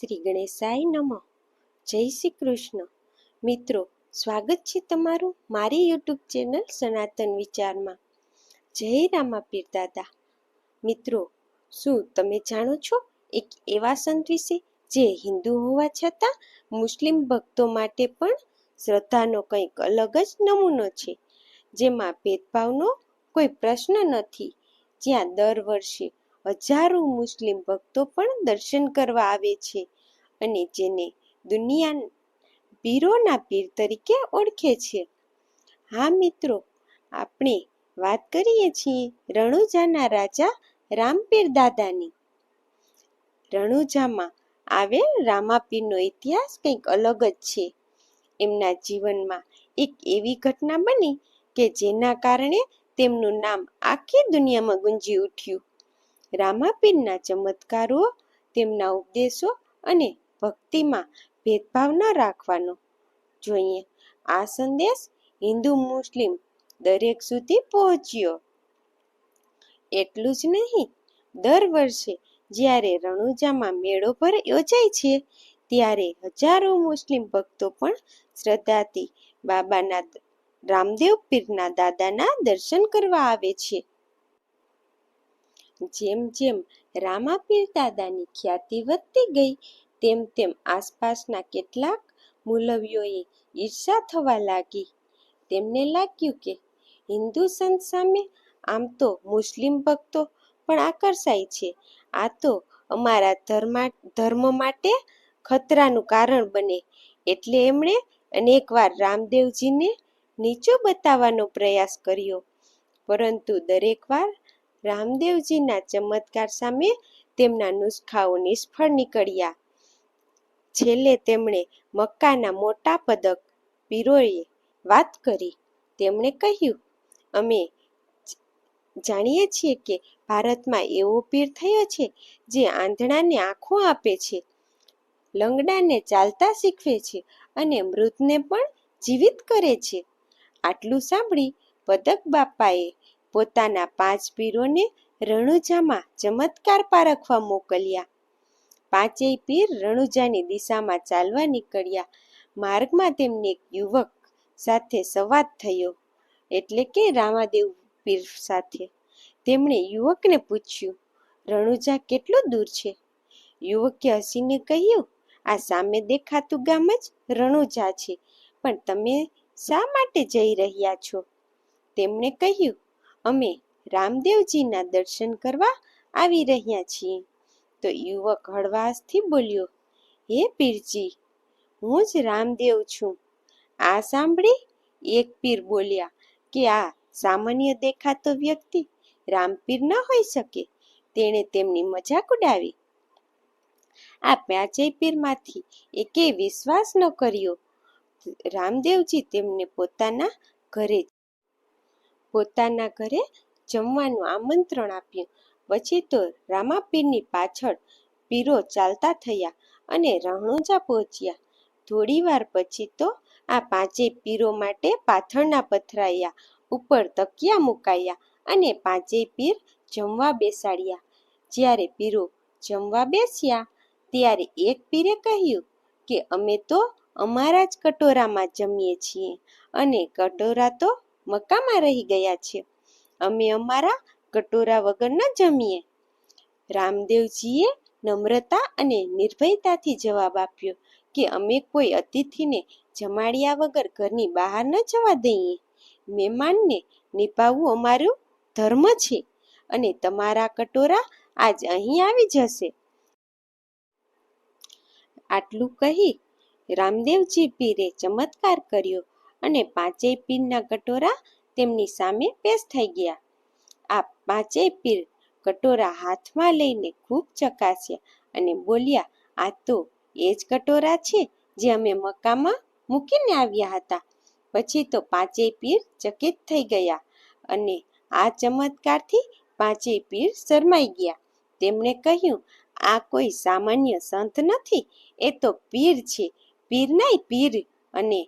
શ્રી ગણેશાય નમઃ. જય શ્રી કૃષ્ણ. મિત્રો, સ્વાગત છે તમારું મારી યુટ્યુબ ચેનલ સનાતન વિચારમાં. જય રામાપીર દાદા. મિત્રો, શું તમે જાણો છો એક એવા સંત વિશે જે હિન્દુ હોવા છતાં મુસ્લિમ ભક્તો માટે પણ શ્રદ્ધાનો કંઈક અલગ જ નમૂનો છે? જેમાં ભેદભાવનો કોઈ પ્રશ્ન નથી. જ્યાં દર વર્ષે હજારો મુસ્લિમ ભક્તો પણ દર્શન કરવા આવે છે અને જેને દુનિયા પીરોના પીર તરીકે ઓળખે છે. હા મિત્રો, આપણે વાત કરીએ છીએ રણુજાના રાજા રામપીર દાદાની. રણુજામાં આવેલ રામાપીરનો ઇતિહાસ કંઈક અલગ જ છે. એમના જીવનમાં એક એવી ઘટના બની કે જેના કારણે તેમનું નામ આખી દુનિયામાં ગુંજી ઉઠ્યું. રામાપીરના ચમત્કારો, તેમના ઉપદેશો અને ભક્તિમાં ભેદભાવ ન રાખવાનો. જોઈએ, આ સંદેશ હિન્દુ મુસ્લિમ દરેક સુધી પહોંચ્યો. એટલું જ નહીં, દર વર્ષે જ્યારે રણુજામાં મેળો પર યોજાય છે, ત્યારે હજારો મુસ્લિમ ભક્તો પણ શ્રદ્ધાથી બાબાના રામદેવ પીરના દાદાના દર્શન કરવા આવે છે. જેમ જેમ રામાપીર દાદાની ખ્યાતિ વધતી ગઈ, તેમ તેમ આસપાસના કેટલાક મુલવીઓએ ઈર્ષા થવા લાગી. તેમને લાગ્યું કે હિન્દુ સંત સામે આમ તો મુસ્લિમ ભક્તો પણ આકર્ષાય છે. આ તો અમારા ધર્મા, ધર્મ માટે ખતરાનું કારણ બને. એટલે એમણે અનેકવાર રામદેવજીને નીચો બતાવવાનો પ્રયાસ કર્યો. પરંતુ દરેક વાર રામદેવજીના ચમત્કાર સામે તેમના નુસ્ખાઓ નિષ્ફળ નીકળ્યા. છેલ્લે તેમણે મક્કાના મોટા પદક પીરોએ વાત કરી. તેમણે કહ્યું, અમે જાણીએ છીએ કે ભારતમાં એવો પીર થયો છે જે આંધળાને આંખો આપે છે, લંગડાને ચાલતા શીખવે છે અને મૃતને પણ જીવિત કરે છે. આટલું સાંભળી પદક બાપાએ પોતાના પાંચ પીરોને રણુજામાં ચમત્કાર પારખવા મોકલ્યા. પાંચેય પીર રણુજાની દિશામાં ચાલવા નીકળ્યા. માર્ગમાં તેમને એક યુવક સાથે સંવાદ થયો, એટલે કે રામાદેવ પીર સાથે. તેમણે યુવકને પૂછ્યું, રણુજા, કેટલું દૂર છે? યુવકે હસીને કહ્યું, આ સામે દેખાતું ગામ જ રણુજા છે, પણ તમે શા માટે જઈ રહ્યા છો? તેમણે કહ્યું અમે રામદેવજીના દર્શન કરવા આવી રહ્યા છીએ. તો યુવક હળવાશથી બોલ્યો, હે પીરજી, હું જ રામદેવ છું. આ સાંભળી એક પીર બોલ્યા કે, આ સામાન્ય દેખાતો વ્યક્તિ રામપીર ન હોઈ શકે, તેણે તેમની મજાક ઉડાવી. આ પાંચેય પીરમાંથી એકે વિશ્વાસ ન કર્યો. રામદેવજી તેમને પોતાના ઘરે પોતાના ઘરે જમવાનું આમંત્રણ આપ્યું. પછી તો રામાપીરની પાછળ પીરો ચાલતા થયા અને રણુજા પહોંચ્યા. થોડીવાર પછી તો આ પાંચેય પીરો માટે પાથરણા પથરાયા, ઉપર તકિયા મુકાયા અને પાંચેય પીર જમવા બેસાડ્યા. જ્યારે પીરો જમવા બેસ્યા, ત્યારે એક પીરે કહ્યું કે, અમે તો અમારા જ કટોરામાં જમીએ છીએ અને કટોરા તો મક્કામાં રહી ગયા છે અમે અમારા કટોરા વગર ન જમીએ. રામદેવજીએ નમ્રતા અને નિર્ભયતાથી જવાબ આપ્યો કે અમે કોઈ અતિથિને જમાડ્યા વગર ઘરની બહાર ન જવા દઈએ. મહેમાનને નિભાવવું અમારું ધર્મ છે અને તમારા કટોરા આજ અહીં આવી જશે. આટલું કહી રામદેવજી પીરે ચમત્કાર કર્યો. અને પાંચેય પીરના કટોરા તેમની સામે પેશ થઈ ગયા. આ પાંચેય પીર કટોરા હાથમાં લઈને ખૂબ ચકાસ્યા અને બોલ્યા, આ તો એ જ કટોરા છે જે અમે મકામાં મૂકીને આવ્યા હતા. પછી તો પાંચેય પીર ચકિત થઈ ગયા અને આ ચમત્કારથી પાંચેય પીર શરમાઈ ગયા. તેમણે કહ્યું, આ કોઈ સામાન્ય સંત નથી, એ તો પીર છે. પીર નહીં પીર અને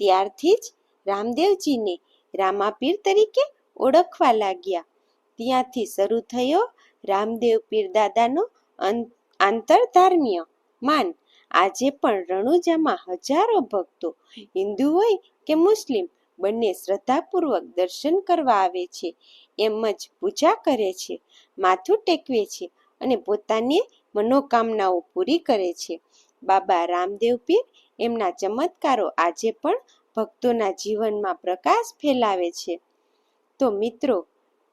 ત્યારથી જ રામદેવજીને રામાપીર તરીકે ઓળખવા લાગ્યા. ત્યાંથી શરૂ થયો રામદેવ પીર દાદાનો આંતરધાર્મીય માન. આજે પણ રણુજામાં હજારો ભક્તો હિન્દુ હોય કે મુસ્લિમ, બંને શ્રદ્ધાપૂર્વક દર્શન કરવા આવે છે, એમ જ પૂજા કરે છે, માથું ટેકવે છે અને પોતાની મનોકામનાઓ પૂરી કરે છે. બાબા રામદેવ પીર એમના ચમત્કારો આજે પણ ભક્તોના જીવનમાં પ્રકાશ ફેલાવે છે. તો મિત્રો,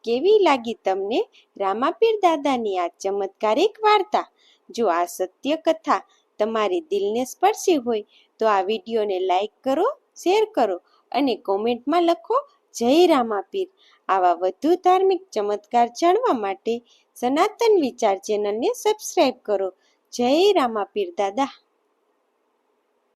કેવી લાગી તમને રામાપીર દાદાની આ ચમત્કારિક વાર્તા? જો આ સત્ય કથા તમારી દિલને સ્પર્શી હોય, તો આ વિડીયોને લાઈક કરો, શેર કરો અને કોમેન્ટમાં લખો, જય રામાપીર. આવા વધુ ધાર્મિક ચમત્કાર જાણવા માટે સનાતન વિચાર ચેનલને સબસ્ક્રાઈબ કરો. જય રામાપીર દાદા.